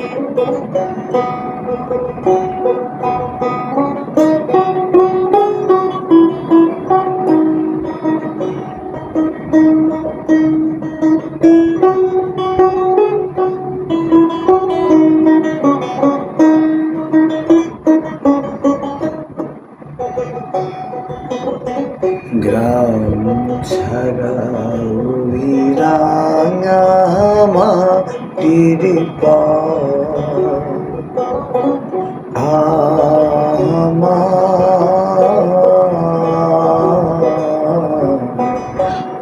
Thank you. গ্রাম ছাড়া ওই রাঙা মাটির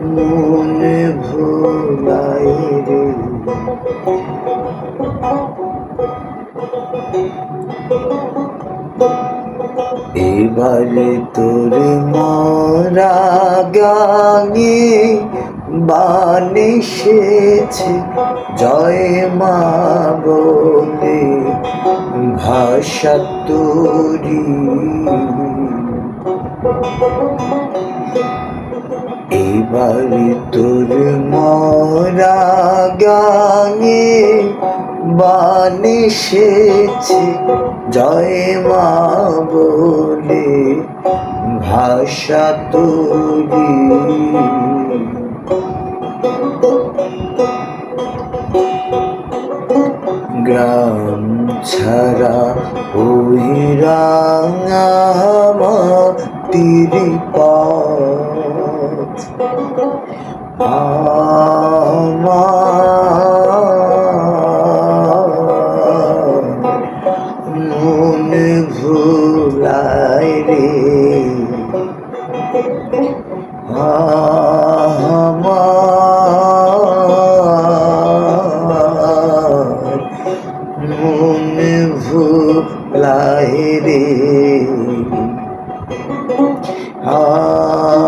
মনে ভোলাই রে এবারে তোর মরা গাঙে বানে সেছে। জয় মা বলে ভাষা তোরি। এবারে তোর মরা গাঙে বানে সেছে জয় মা বলে ভাষা তোরি গ্রাম ছাড়া ওই রাঙা মাটির পথ রে মনে ভুলাই রে আ